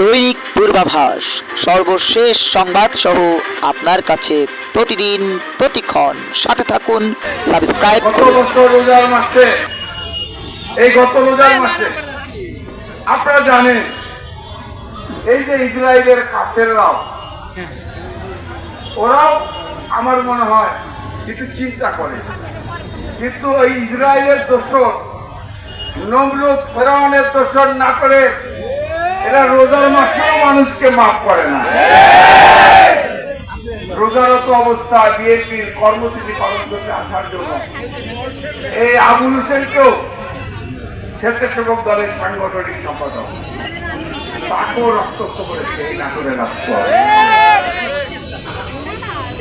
দৈনিক পূর্বাভাস, সর্বশেষ সংবাদ সহ আপনার কাছে প্রতিদিন প্রতিক্ষণ। সাথে থাকুন, সাবস্ক্রাইব গত বছর রোজার মাসে, এই গত রোজার মাসে, আপনারা জানেন, এই যে ইসরায়েলের কাফেররাও, ওরাও আমার মনে হয় কিছু চিন্তা করে। কিন্তু ওই ইসরায়েলের দোষর, নমরুদ ফেরাউনের দোষর না করে এরা রোজার মাসেও মানুষকে মাফ করে না। রোজারত অবস্থা বিএনপির কর্মসূচি পালন করতে আসার জন্য। এই আবুল হোসেনকেও স্বেচ্ছাসেবক দলের সাংগঠনিক সম্পাদক। তাকেও রক্তাক্ত করেছে এই নাটোরের রাষ্ট্র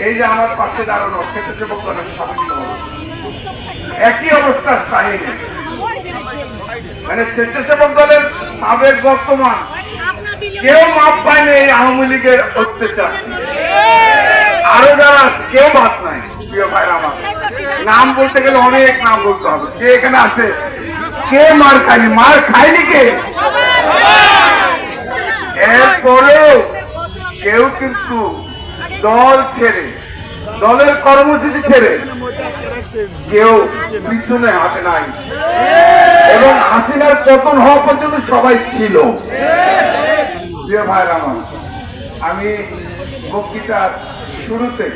এই যে আমার পাশে দাঁড়ানো স্বেচ্ছাসেবক দলের সদস্য একই অবস্থা শাহিনী। মানে স্বেচ্ছাসেবক দলের সাবেক বর্তমান কেউ মাপ পায়নি এই আওয়ামী লীগের অত্যাচার। আরও যারা কেউ বাদ নাই, প্রিয় ভাইরা আমার। নাম বলতে গেলে অনেক নাম বলতে হবে। কে এখানে আছে? কে মার খায়নি? মার খায়নি কে? এরপরেও কেউ কিন্তু দল ছেড়ে দলের কর্মসূচি ছেড়ে কেউ পিছনে হাতে নাই। এবং হাসিনার পতন হওয়া পর্যন্ত সবাই ছিল। প্রিয় ভাইরা আমার, আমি বক্তৃতার শুরুতে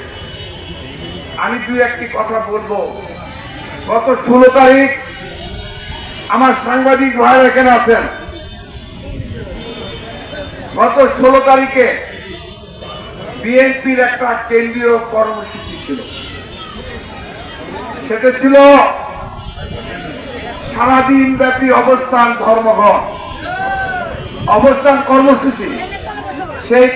আমি দু একটি কথা বলব। গত ষোলো তারিখ আমার সাংবাদিক ভাইরা এখানে আছেন। গত ষোলো তারিখে বিএনপির একটা কেন্দ্রীয় কর্মসূচি ছিল। সেটা ছিল সারাদিন ব্যাপী অবস্থান ধর্মঘট অবস্থান কর্মসূচি। সেই